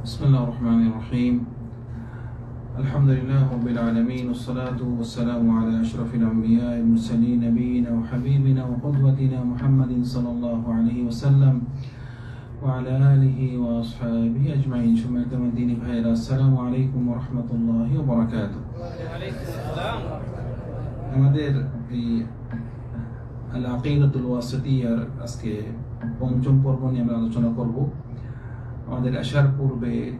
بسم الله الرحمن الرحيم الحمد لله رب العالمين والصلاة والسلام على أشرف الأنبياء المرسلين نبينا وحبيبنا وقدوتنا محمد صلى الله عليه وسلم وعلى آله وأصحابه أجمعين ثم كما الدين بخير السلام عليكم ورحمة الله وبركاته আমাদের এই আল আকিদাতুল ওয়াসিতিয়ার আজকে পঞ্চম পর্ব নিয়ে আমরা আলোচনা করব আমাদের আসার পূর্বে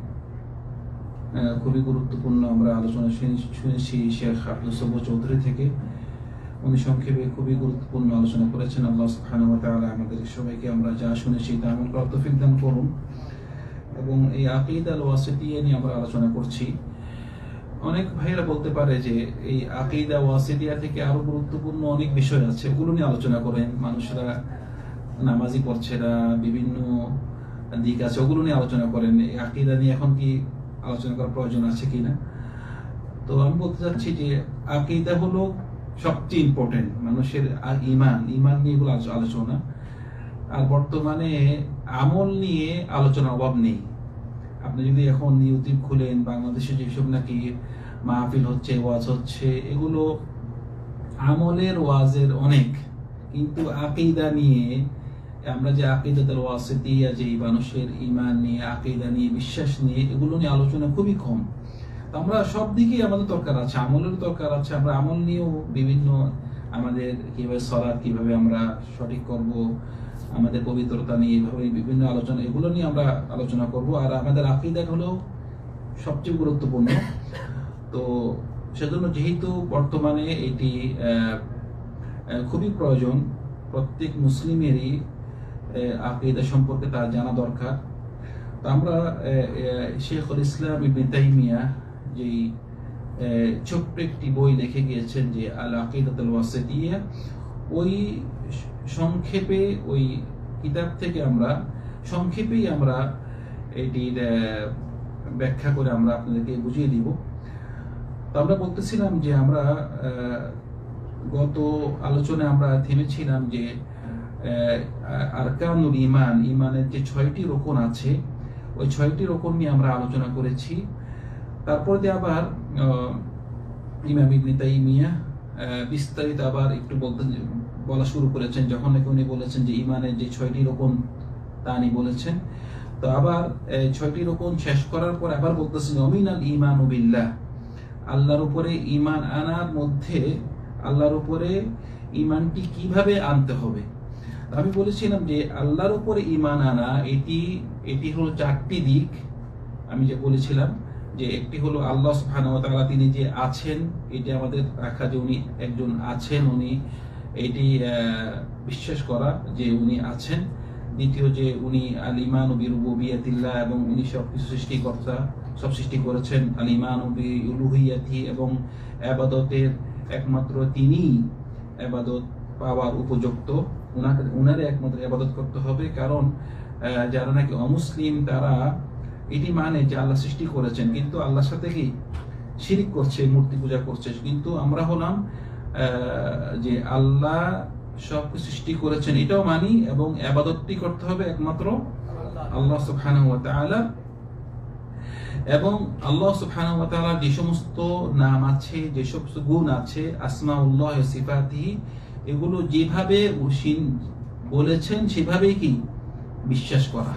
খুবই গুরুত্বপূর্ণ আমরা আলোচনা শুনে- শুনেছি শেখ আব্দুল সবু চৌধুরী থেকে। উনি সংক্ষেপে খুবই গুরুত্বপূর্ণ আলোচনা করেছেন। আল্লাহ সুবহানাহু আমাদের সবাইকে আমরা যা শুনেছি তা করার তৌফিক দান করুন। এবং এই আকিদা আল ওয়াসিতিয়া নিয়ে আমরা আলোচনা করছি। অনেক ভাইয়েরা বলতে পারে যে এই আকিদা ওয়াসিদিয়া থেকে আরও গুরুত্বপূর্ণ অনেক বিষয় আছে। ওগুলো নিয়ে আলোচনা করেন। মানুষরা নামাজি পড়ছেরা, বিভিন্ন দিক আছে, ওগুলো নিয়ে আলোচনা করেন আকিদা নিয়ে এখন কি আলোচনা করার প্রয়োজন আছে কিনা তো আমি বলতে চাচ্ছি যে আকিদা হলো সবচেয়ে ইম্পর্টেন্ট মানুষের আর ইমান। ইমান নিয়ে এগুলো আলোচনা। আর বর্তমানে আমল নিয়ে আলোচনার অভাব নেই। আপনি যদি এখন ইউটিউব খুলেন, বাংলাদেশে যেসব নাকি মাহফিল হচ্ছে, ওয়াজ হচ্ছে, এগুলো আমলের ওয়াজের অনেক। কিন্তু আকিদা নিয়ে আমরা যে আকিদাতের ওয়াজে দিয়া যে মানুষের ইমান নিয়ে, আকিদা নিয়ে, বিশ্বাস নিয়ে, এগুলো নিয়ে আলোচনা খুবই কম। আমরা সব দিকেই আমাদের দরকার আছে, আমলের দরকার আছে। আমরা আমল নিয়েও বিভিন্ন আমাদের কীভাবে সলাদ কীভাবে আমরা সঠিক করব, আমাদের পবিত্রতা নিয়ে এইভাবে বিভিন্ন আলোচনা, এগুলো নিয়ে আমরা আলোচনা করব। আর আমাদের আকিদা হলো সবচেয়ে গুরুত্বপূর্ণ। তো সেজন্য যেহেতু বর্তমানে এটি খুবই প্রয়োজন, প্রত্যেক মুসলিমেরই আকিদা সম্পর্কে তার জানা দরকার। তো আমরা শেখুল ইসলাম ইবনে তাইমিয়া যেই ছোট্ট একটি বই লিখে গিয়েছেন যে আল আকিদাতুল ওয়াসিতিয়া, ওই সংক্ষেপে ওই কিতাব থেকে আমরা, সংক্ষেপেই আমরা এটির ব্যাখ্যা করে আমরা আপনাদেরকে বুঝিয়ে দিব। তো আমরা বলতেছিলাম যে আমরা গত আলোচনায় আমরা থেমেছিলাম যে আরকানুল ইমান ইমানের যে ছয়টি রোকন আছে, ওই ছয়টি রোকন নিয়ে আমরা আলোচনা করেছি। তারপর দিয়ে আবার ইমাম ইবনে তাইমিয়া বিস্তারিত আবার একটু বলতে বলা শুরু করেছেন। যখন নাকি উনি বলেছেন যে ইমানের যে ছয়টি রোকন, তা উনি বলেছেন। তো আবার ছয়টি রোকন শেষ করার পর আবার বলতেছেন অমিন অমিনাল ইমান বিল্লাহ। আল্লাহর উপরে ইমান আনার মধ্যে, আল্লাহর উপরে ইমানটি কীভাবে আনতে হবে? আমি বলেছিলাম যে আল্লাহর উপরে ইমান আনা, এটি এটি হলো চারটি দিক। আমি যে বলেছিলাম যে একটি হলো আল্লাহ তাআলা তিনি যে আছেন, এটি আমাদের রাখা যে উনি একজন আছেন, উনি এটি বিশ্বাস করা যে উনি আছেন। দ্বিতীয় যে উনি আল ইমান রুবুবিয়াতিল্লাহ এবং উনি সব কিছু সৃষ্টিকর্তা, সব সৃষ্টি করেছেন আল ইমান উলুহিয়াতি এবং আবাদতের একমাত্র তিনিই আবাদত পাওয়ার উপযুক্ত। উনারে একমাত্র আবাদত করতে হবে। কারণ যারা নাকি অমুসলিম, তারা এটি মানে যে আল্লাহ সৃষ্টি করেছেন। কিন্তু আল্লাহর সাথে কি? শিরিক করছে, মূর্তি পূজা করছে। কিন্তু আমরা হলাম যে আল্লাহ সব সৃষ্টি করেছেন। এটাও মানি এবং আবাদতটি করতে হবে একমাত্র আল্লাহ সুবহানাহু এবং আল্লাহ সুবহানাহু যে সমস্ত নাম আছে, যে সমস্ত গুণ আছে, আসমাউল্লাহ ওয়া সিফাতিহি এগুলো যেভাবে বলেছেন, সেভাবেই কি বিশ্বাস করা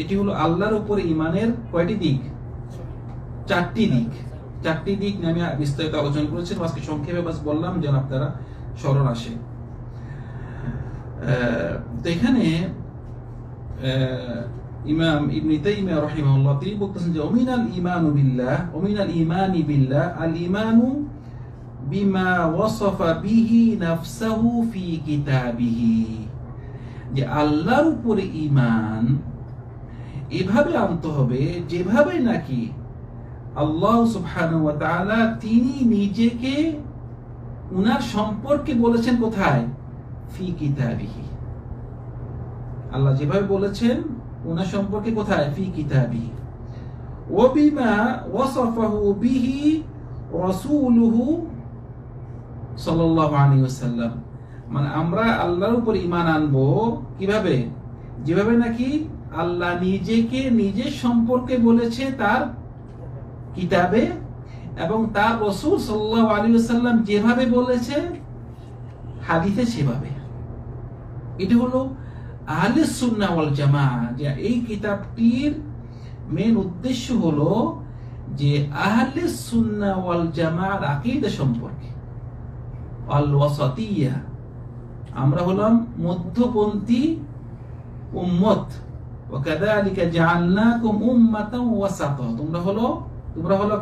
এটি হলো আল্লাহর উপর ইমানের কয়টি দিক? চারটি দিক। চারটি দিক নিয়ে আমি বিস্তারিত আলোচনা করেছি। আজকে সংক্ষেপে বাস বললাম যেন আপনারা স্মরণ আসে। তো এখানে ইমাম ইবনে তাইমিয়া রাহিমাহুল্লাহ তিনি বলতেছেন যে অমিনাল ঈমানু বিল্লাহ অমিনাল ঈমানি বিল্লাহ আল ঈমানু বিমা ওয়াসাফা বিহি নাফসাহু ফি কিতাবিহি। যে আল্লাহর উপরে ঈমান, এভাবে আনতে হবে, যেভাবে নাকি আল্লাহ সুবহানাহু ওয়া তাআলা তিনি নিজেকে উনার সম্পর্কে বলেছেন কোথায়? ফি কিতাবিহি। আল্লাহ যেভাবে বলেছেন ওনার সম্পর্কে কোথায়? ফি কিতাবিহি। ওবিমা ওয়াসাফাহু বিহি রাসূলুহু সাল্লাল্লাহু আলাইহি ওয়াসাল্লাম। মানে আমরা আল্লাহর উপর ঈমান আনব কীভাবে? যেভাবে নাকি আল্লাহ নিজেকে নিজের সম্পর্কে বলেছে তার কিতাবে এবং তার রসুল সাল্লাহ আলী সাল্লাম যেভাবে বলেছে, হাদিসে সেভাবে। এটা হলো আহলে সুন্না ওয়াল জামা যে এই কিতাবটির মেন উদ্দেশ্য হলো যে আহলে সুন্না ওয়াল জামার আকীদা সম্পর্কে। আমরা হলাম মধ্যপন্থী উম্মত। তোমরা হলো তোমরা হলো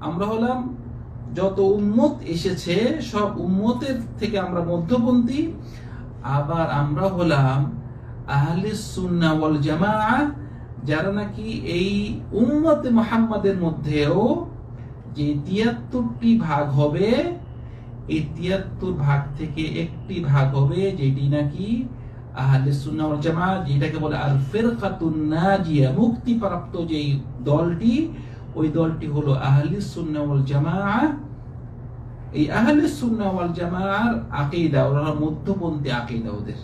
আমরা হলাম, যত এসেছে, সব থেকে আমরা মধ্যপন্থী। আবার আমরা হলাম সুন্না যারা নাকি এই উম্মতে মুহাম্মাদের মধ্যেও যে তিয়াত্তরটি ভাগ হবে, এই তিয়াত্তর ভাগ থেকে একটি ভাগ হবে যেটি নাকি আহলে সুন্নাহ ওয়াল জামাআহ যেটাকে বলে আল ফিরকাতুন নাজিয়া, মুক্তিপ্রাপ্ত যেই দলটি, ওই দলটি হলো আহলে সুন্নাহ ওয়াল জামাআহ এই আহলে সুন্নাহ ওয়াল জামাআর আকীদা, ওরা মধ্যপন্থী আকীদা ওদের।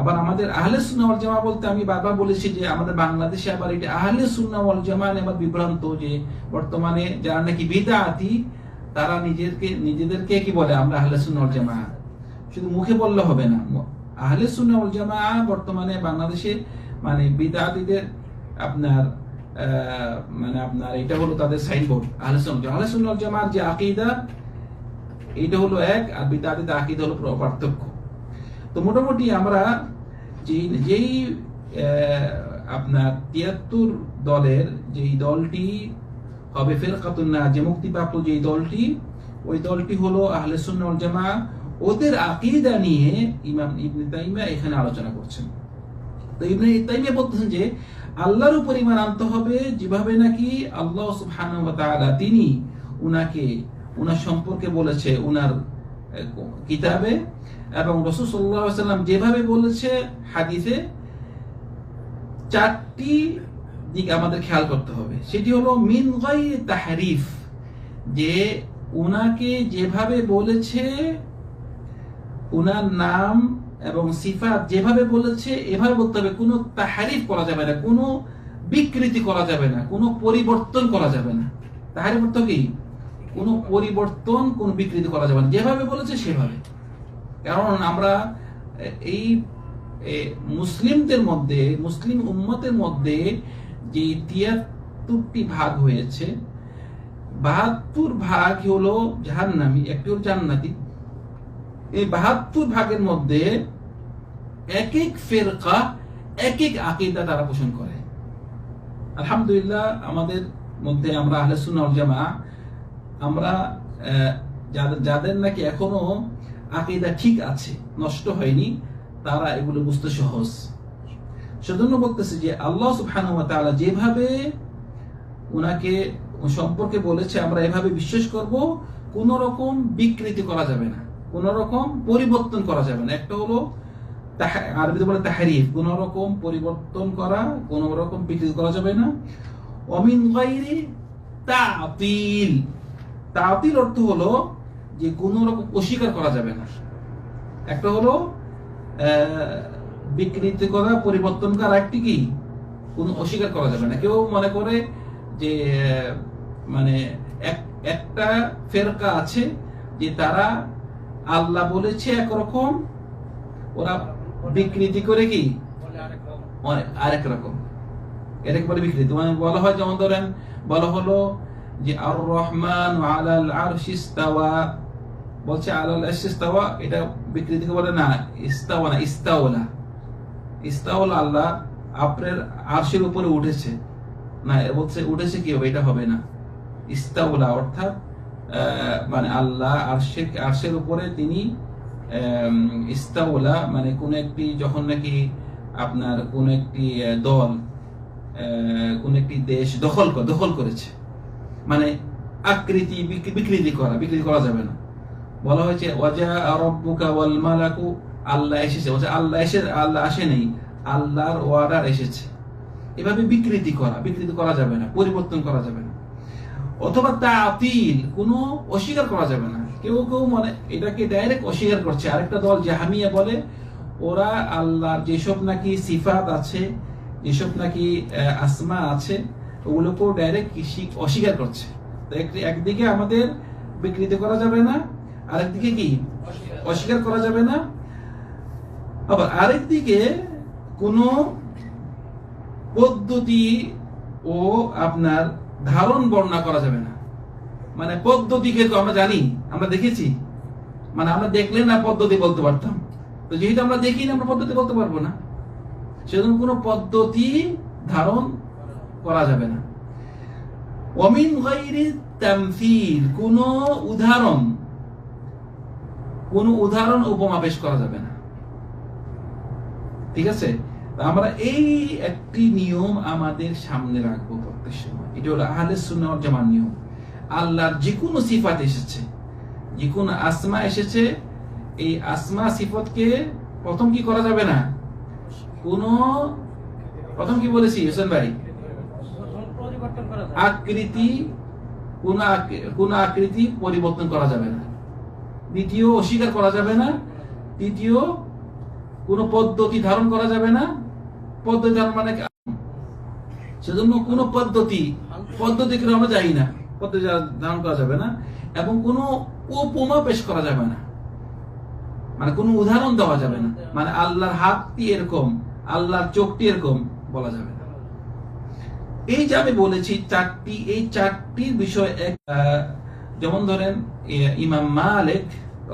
আবার আমাদের আহলে সুন্নাহ জামা বলতে আমি বারবার বলেছি যে আমাদের বাংলাদেশে আবার এটা আহলে সুন্নাহ ওয়াল জামা আবার বিভ্রান্ত যে বর্তমানে যারা নাকি বিদআতি তারা নিজেদেরকে নিজেদেরকে কি বলে আমরা আহলে সুন্নাহ জামা শুধু মুখে বললে হবে না। আহলে সুন্নাহ ওয়াল জামা বর্তমানে বাংলাদেশে মানে বিদআতিদের আপনার মানে আপনার এটা হলো তাদের সাইনবোর্ড আহলে সুন্নাহ আহলে সুন্নাহ জামার যে আকীদা এটা হলো এক, আর বিদআতিদের আকীদা হলো পুরো, পার্থক্য। মোটামুটি আমরা যেই আপনার তিয়াত্তর দলের যেই দলটি হবে ফেরকাতুন না যে মুক্তিপ্রাপ্ত যেই দলটি, ওই দলটি হলো আহলে সুন্নাহ ওয়াল জামা ওদের আকীদা নিয়ে ইমাম ইবনে তাইমা এখানে আলোচনা করছেন। তো ইবনে তাইমিয়া বলতেছেন যে, আল্লাহর উপর ঈমান আনতে হবে যেভাবে নাকি আল্লাহ সুবহানাহু তিনি উনাকে, উনার সম্পর্কে বলেছে, উনার কিতাবে। এবং রসুল আলাইহি সাল্লাম যেভাবে বলেছে হাদিসে, চারটি দিক আমাদের খেয়াল করতে হবে। সেটি হলো, মিন গায়রি তাহরিফ, যে উনাকে যেভাবে বলেছে, উনার নাম এবং সিফাত যেভাবে বলেছে, এভাবে বলতে হবে। কোনো তাহারিফ করা যাবে না, কোনো বিকৃতি করা যাবে না, কোনো পরিবর্তন করা যাবে না। তাহারিফ অর্থ কি? কোনো পরিবর্তন, কোনো বিকৃতি করা যাবে না। যেভাবে বলেছে, সেভাবে। কারণ আমরা এই মুসলিমদের মধ্যে, মুসলিম উম্মতের মধ্যে যে তিয়াত্তরটি ভাগ হয়েছে, বাহাত্তর ভাগ হলো জাহান্নামী, একটি হলো জান্নাতি। এই বাহাত্তর ভাগের মধ্যে এক এক ফেরকা এক এক আকিদা তারা পোষণ করে। আলহামদুলিল্লাহ, আমাদের মধ্যে আমরা আহলে সুন্নাহ জামা আমরা যাদের নাকি এখনও আকিদা ঠিক আছে, নষ্ট হয়নি, তারা এগুলো বুঝতে সহজ। সেজন্য বলতেছে যে আল্লাহ সুবহানাহু যেভাবে ওনাকে সম্পর্কে বলেছে, আমরা এভাবে বিশ্বাস করব, কোন রকম বিকৃতি করা যাবে না, কোন রকম পরিবর্তন করা যাবে না। একটা হলো আরবিতে বলে তাহারিফ, কোন রকম পরিবর্তন করা, কোন রকম বিকৃতি করা যাবে না। অমিন গাইরি তাতিল অর্থ হলো যে কোন রকম অস্বীকার করা যাবে না। একটা হলো বিকৃতি করা, পরিবর্তন করা একটি কি? কোনো অস্বীকার করা যাবে না। কেউ মনে করে যে মানে এক- একটা ফেরকা আছে যে তারা আল্লাহ বলেছে একরকম, ওরা বিকৃতি করে কি? আরেক রকম। এটাকে বলে বিকৃতি। মানে বলা হয় যেমন ধরেন, বলা হলো যে আর রহমান আলাল ইস্তাওয়া বলছে আলাল আরশি ইস্তাওয়া এটা বিকৃতিকে বলে না ইস্তাওয়া না ইস্তাওলা। ইস্তাওলা আল্লাহ আপনার আরশের উপরে উঠেছে। না বলছে উঠেছে কি হবে? এটা হবে না। ইস্তাওলা অর্থাৎ মানে আল্লাহ আরশের আরশের উপরে তিনি আম, ইস্তাওলা মানে কোন একটি যখন নাকি আপনার কোন একটি দল কোন একটি দেশ দখল দখল করেছে। মানে আকৃতি বিক- বিকৃতি করা বিকৃতি করা যাবে না। বলা হয়েছে, ওয়াজা রব্বুকা ওয়াল মালাকু আল্লাহ এসেছে। বলছে, আল্লাহ এসে, আল্লাহ আসে নেই, আল্লাহর ওয়ার্ডার এসেছে। এভাবে বিকৃতি করা বিকৃতি করা যাবে না, পরিবর্তন করা যাবে না। অথবা তাতিল, কোনো অস্বীকার করা যাবে না। কেউ কেউ মানে এটাকে ডাইরেক্ট অস্বীকার করছে। আরেকটা দল, জাহামিয়া বলে, ওরা আল্লাহর যেসব নাকি সিফাত আছে, যেসব নাকি আসমা আছে, ওগুলোকেও ডাইরেক্ট অস্বীকার করছে। একদিকে আমাদের বিকৃতি করা যাবে না আরেকদিকে কি? অস্বীকার করা যাবে না? আবার আরেকদিকে কোনো পদ্ধতি ও আপনার ধারণ বর্ণনা করা যাবে না। মানে পদ্ধতিকে তো আমরা জানি, আমরা দেখেছি। মানে আমরা দেখলে না পদ্ধতি বলতে পারতাম। তো যেহেতু আমরা দেখি না, আমরা পদ্ধতি বলতে পারব না। সেজন্য কোনো পদ্ধতি ধারণ করা যাবে না। অমিন গাইরি তামথিল কোন উদাহরণ কোন উদাহরণ উপমা পেশ করা যাবে না। ঠিক আছে? আমরা এই একটি নিয়ম আমাদের সামনে রাখব প্রত্যেক সময়। এটা হলো আহলে সুন্নাহ জামার নিয়ম। আল্লাহর যে কোনো সিফাত এসেছে যে কোনো আসমা এসেছে, এই আসমা সিফতকে প্রথম কি করা যাবে না? কোন প্রথম কি বলেছি, হোসেন ভাই? আকৃতি, কোন আক- কোন আকৃতি পরিবর্তন করা যাবে না। দ্বিতীয় অস্বীকার করা যাবে না। তৃতীয়, কোন পদ্ধতি ধারণ করা যাবে না। পদ্ধতি ধারণ মানে সেজন্য কোন পদ্ধতি পদ্ধতি করে আমরা যাই না। পদ্ধতি ধারণ করা যাবে না এবং কোন উপমা পেশ করা যাবে না। মানে কোনো উদাহরণ দেওয়া যাবে না। মানে আল্লাহর হাতটি এরকম, আল্লাহর চোখটি এরকম বলা যাবে না। এই যে আমি বলেছি, চারটি এই চারটির বিষয় যেমন ধরেন ইমাম মালিক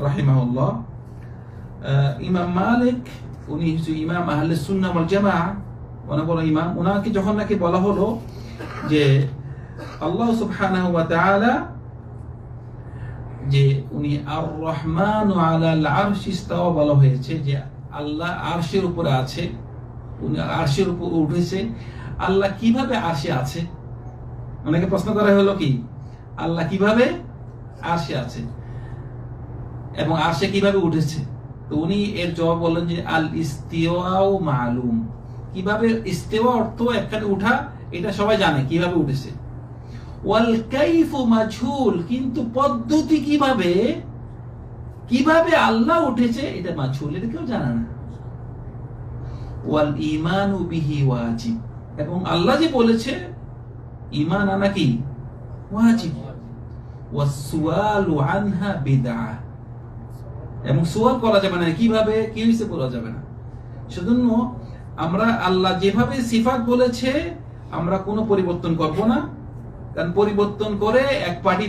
রাহিমাহুল্লাহ ইমাম মালিক, উনি হচ্ছে ইমাম আহলে সুন্নাহ ওয়াল জামাআহ অনেক বড় ইমাম ওনাকে যখন নাকি বলা হলো যে আল্লাহ সুবহানাহু ওয়া তাআলা যে উনি আর রহমান আলাল আরশ ইস্তাওয়া বলা হয়েছে যে আল্লাহ আরশের উপরে আছে, উনি আরশের উপর উঠেছে, আল্লাহ কীভাবে আরশে আছে? অনেকে প্রশ্ন করা হলো কি? আল্লাহ কীভাবে আরশে আছে। এবং আরশে কীভাবে উঠেছে? তো উনি এর জবাব বললেন যে, আল ইস্তিওয়াও মালুম। কীভাবে ইস্তেওয়া অর্থ একখানে উঠা, এটা সবাই জানে কীভাবে উঠেছে। ওয়াল কাইফু মাঝুল। কিন্তু পদ্ধতি কীভাবে কীভাবে আল্লাহ উঠেছে, এটা মাঝুল, এটা কেউ জানে না। ওয়াল ইমানু বিহি ওয়াজিব। এবং আল্লাহ যে বলেছে ইমান আনা কি? ওয়াজিব। ওয়াসওয়ালু আনহা বিদআহ এবং সোয়াল করা যাবে না, কীভাবে, কি হইছে বলা যাবে না। সেজন্য আমরা আল্লাহ যেভাবে সিফাত বলেছে, আমরা কোনো পরিবর্তন করব না, কারণ পরিবর্তন করে এক পার্টি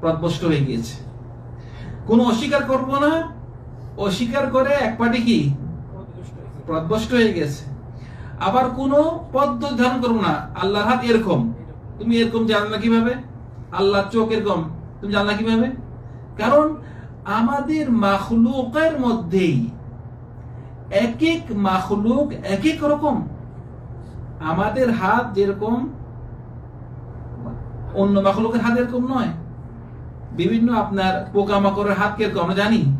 প্রদবষ্ট হয়ে গিয়েছে। কোনো অস্বীকার করব না, অস্বীকার করে এক পার্টি কি? প্রদবষ্ট হয়ে গেছে। আবার কোনো পদ্ধতি ধারণ করব না, আল্লাহর হাত এরকম। তুমি এরকম জানলা কীভাবে? আল্লাহর চোখ এরকম তুমি জানলা কীভাবে? কারণ আমাদের মাখলুকের মধ্যেই এক এক মাখলুক এক এক রকম। আমাদের হাত যেরকম, অন্য মাখলুকের হাত এরকম নয়। বিভিন্ন আপনার পোকামাকড়ের হাত কীরকম আমরা জানি।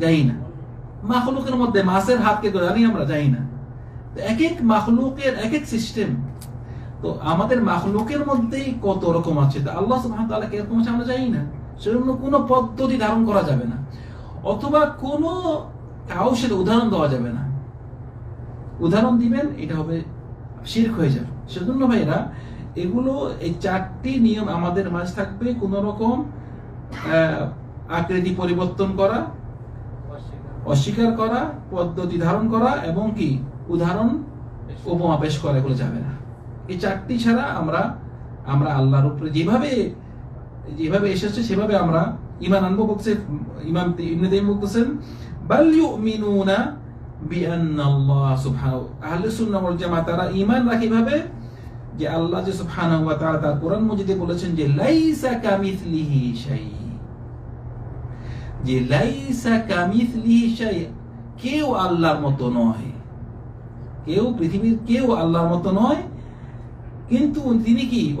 জানি না। মাখলুকের মধ্যে মাছের হাত কে জানি আমরা, জানি না। এক এক মাখলুকের এক এক সিস্টেম তো আমাদের মাখলুকের মধ্যেই কত রকম আছে? তা আল্লাহ তাআলা কীরকম আছে আমরা জানি না। সেজন্য কোনো পদ্ধতি ধারণ করা যাবে না। অথবা কোনো কাউ সেটা উদাহরণ দেওয়া যাবে না। উদাহরণ দিবেন, এটা হবে শিরক হয়ে যাবে। সেজন্য ভাইরা এগুলো এই চারটি নিয়ম আমাদের মাঝে থাকবে। কোন রকম আকৃতি পরিবর্তন করা, অস্বীকার করা, পদ্ধতি ধারণ করা এবং কি? উদাহরণ উপমা পেশ করা, এগুলো যাবে না। এই চারটি ছাড়া আমরা আমরা আল্লাহর উপরে যেভাবে যেভাবে এসেছে সেভাবে আমরা ইমান আনব বলছে ইমাম ইবনে তাইম বলতেছেন, বাল ইউমিনুনা বিআন্নাল্লাহ সুবহানাহু আহলে সুন্নাহ ওয়াল জামাত তারা ঈমান ভাবে যে আল্লাহ যে সুবহানাহু ওয়া তাআলা তার কোরআন মজিদে বলেছেন যে, লাইসা কামিথলিহি শাই যে লাইসা কামিথলিহি শাই কেউ আল্লাহর মতো নয়। কেউ পৃথিবীর, কেউ আল্লাহর মতো নয়। কিন্তু তিনি কি?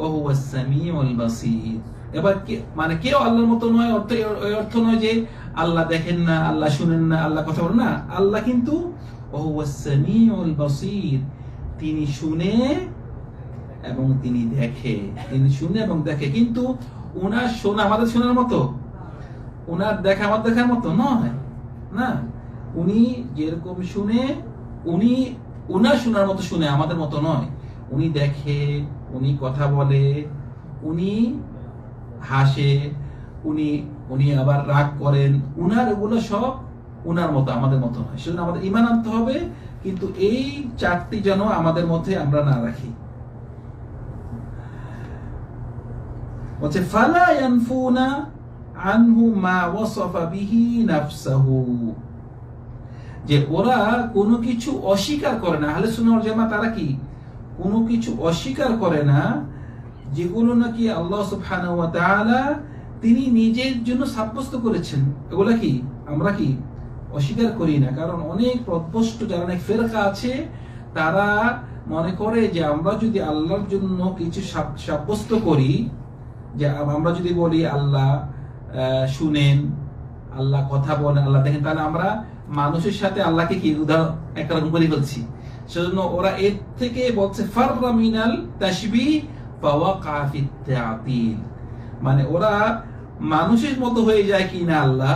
এবার মানে কেউ আল্লাহর মতো নয়, অর্থ অর্থ নয় যে আল্লাহ দেখেন না, আল্লাহ শুনেন না, আল্লাহ কথা বলেন না। আল্লাহ কিন্তু তিনি শুনে এবং তিনি দেখে। তিনি শুনে এবং দেখে। কিন্তু ওনার শোনা আমাদের শোনার মতো? ওনার দেখা আমার দেখার মতো নয়। না। উনি যেরকম শুনে, উনি উনার শোনার মতো শুনে আমাদের মতো নয়। উনি দেখে, উনি কথা বলে, উনি হাসে, উনি উনি আবার রাগ করেন। উনার এগুলো সব উনার মতো, আমাদের মতো নয়। সেজন্য আমাদের ইমান আনতে হবে, কিন্তু এই চারটি যেন আমাদের মধ্যে আমরা না রাখি। বলছে, ফালা ইয়ানফুনা আনহু মা ওয়াসাফা বিহি নাফসাহু। যে ওরা কোনো কিছু অস্বীকার করে না। আহলে সুন্নাহ ওয়াল তারা কি? কোনো কিছু অস্বীকার করে না, যেগুলো নাকি আল্লাহ তাআলা তিনি নিজের জন্য সাব্যস্ত করেছেন। এগুলা কি? আমরা কি অস্বীকার করি না? কারণ অনেক প্রদ্বষ্ট যারা অনেক ফেরকা আছে, তারা মনে করে যে আমরা যদি আল্লাহর জন্য কিছু সাব- সাব্যস্ত করি, যে আমরা যদি বলি আল্লাহ শুনেন, আল্লাহ কথা বলেন, আল্লাহ দেখেন, তাহলে আমরা মানুষের সাথে আল্লাহকে কি উদাহরণ, একটা রকম করে ফেলছি সেজন্য ওরা এর থেকে বলছে, ফাররা মিনাল তাশবি পাওয়া মানে ওরা মানুষের মতো হয়ে যায় কিনা আল্লাহ,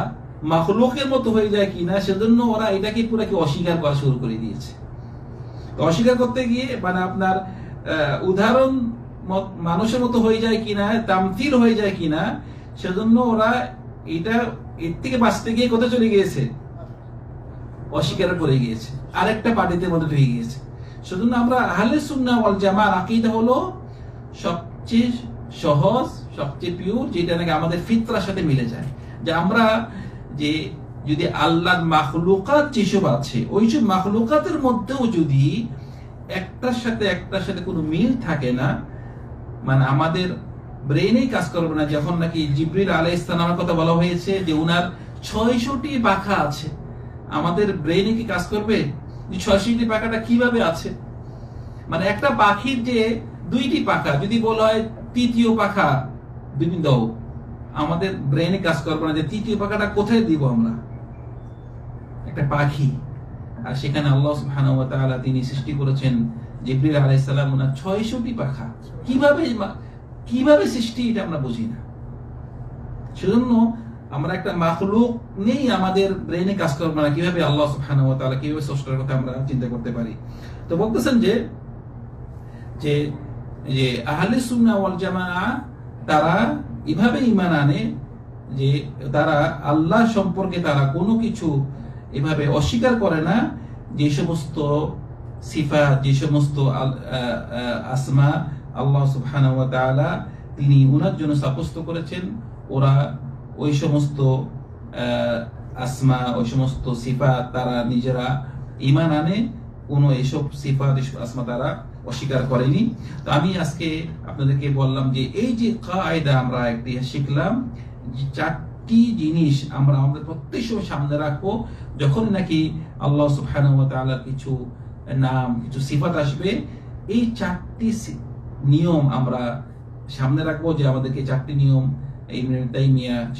মাখলুকের মতো হয়ে যায় কিনা, সেজন্য ওরা এটাকে পুরো কি অস্বীকার করা শুরু করে দিয়েছে। অস্বীকার করতে গিয়ে মানে আপনার উদাহরণ মানুষের মতো হয়ে যায় কিনা তামথিল হয়ে যায় কিনা, সেজন্য ওরা এটা এর থেকে বাঁচতে গিয়ে কোথায় চলে গিয়েছে? অস্বীকার করে গিয়েছে। আরেকটা পার্টিতে মধ্যে ঢুকে গিয়েছে। সেজন্য আমরা আহলে সুন্নাহ ওয়াল জামার আকীদা হলো সবচেয়ে সহজ, সবচেয়ে পিওর যেটা নাকি আমাদের ফিতরার সাথে মিলে যায়। যে আমরা যে যদি আল্লাহর মাখলুকাত যেসব আছে, ওইসব মাখলুকাতের মধ্যেও যদি একটার সাথে একটার সাথে কোনো মিল থাকে না মানে আমাদের ব্রেনেই কাজ করবে না। যখন নাকি জিব্রিল আলাই ইসলামের কথা বলা হয়েছে যে উনার ছয়শটি পাখা আছে আমাদের ব্রেনে কি কাজ করবে? ছয়শটি পাখাটা কীভাবে আছে? মানে একটা পাখির যে দুইটি পাখা, যদি বলা হয় তৃতীয় পাখা তুমি দাও আমাদের ব্রেনে কাজ করবে না যে তৃতীয় পাখাটা কোথায় দিব আমরা? একটা পাখি। আর সেখানে আল্লাহ সুবহানাহু তিনি সৃষ্টি করেছেন জিবরিল আলাইহিস ওনার 600টি পাখা। কীভাবে কীভাবে সৃষ্টি, এটা আমরা বুঝি না। সেজন্য আমরা একটা মাখলুক নেই আমাদের ব্রেনে কাজ করবে না কীভাবে আল্লাহ সুবহানাহু ওয়া তাআলা কীভাবে স্রষ্টার কথা আমরা চিন্তা করতে পারি। তো বলতেছেন যে যে যে আহলে সুন্নাহ ওয়াল জামাআ তারা এভাবে ঈমান আনে যে তারা আল্লাহ সম্পর্কে তারা কোনো কিছু এভাবে অস্বীকার করে না, যে সমস্ত সিফা যে সমস্ত আসমা আল্লাহ সুবহানাহু ওয়া তিনি উনার জন্য সাব্যস্ত করেছেন। ওরা ওই সমস্ত আসমা, ওই সমস্ত সিফা তারা নিজেরা ইমান আনে, কোনো এসব সিফা আসমা তারা অস্বীকার করেনি। তো আমি আজকে আপনাদেরকে বললাম যে এই যে কায়দা আমরা একটি শিখলাম চারটি জিনিস আমরা আমাদের প্রত্যেক সময় সামনে রাখব, যখন নাকি আল্লাহ ওয়া কিছু নাম, কিছু সিফাত আসবে, এই চারটি নিয়ম আমরা সামনে রাখব যে আমাদেরকে চারটি নিয়ম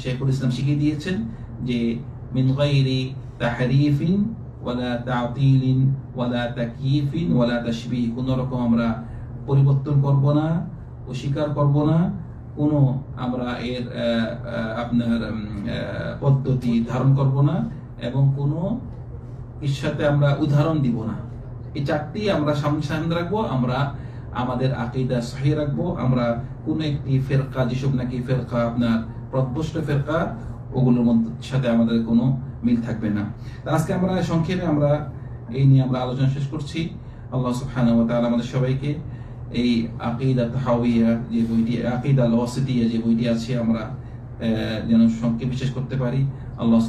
শেখুল ইসলাম শিখিয়ে দিয়েছেন যে ওয়ালা ওয়ালা তাকয়িফিন ওয়ালা কোনো রকম আমরা পরিবর্তন করব না অস্বীকার করব না। কোনো আমরা এর আপনার পদ্ধতি ধারণ করব না এবং কোনো এর আমরা উদাহরণ দিব না। এই চারটি আমরা সামনে সামনে রাখব। আমরা আমাদের আকিদা সহি রাখব। আমরা কোন একটি ফেরকা যেসব নাকি ফেরকা আপনার প্রদ্বষ্ট ফেরকা ওগুলোর মধ্যে সাথে আমাদের কোনো মিল থাকবে না। আজকে আমরা সংক্ষেপে আমরা এই নিয়ে আমরা আলোচনা শেষ করছি। আল্লাহ তাআলা আমাদের সবাইকে এই আকিদা তাহাউইয়া যে বইটি আকিদা লওয়াসিতিয়া যে বইটি আছে আমরা যেন সংক্ষেপে শেষ করতে পারি। আল্লাহ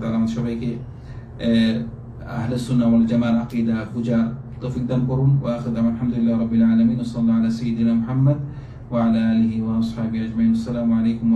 তাআলা আমাদের সবাইকে আহ, আহলে সুন্নাহ ওয়াল জামার আকিদা বুঝার তৌফিক দান করুন ওয়া আখির দাওয়ানা আলহামদুলিল্লাহি রাব্বিল আলামিন ওয়া সাল্লাল্লাহু আলা সাইয়্যিদিনা মুহাম্মদ ওয়া আলা আলিহি ওয়া আসহাবিহি আজমাইন আসসালামু আলাইকুম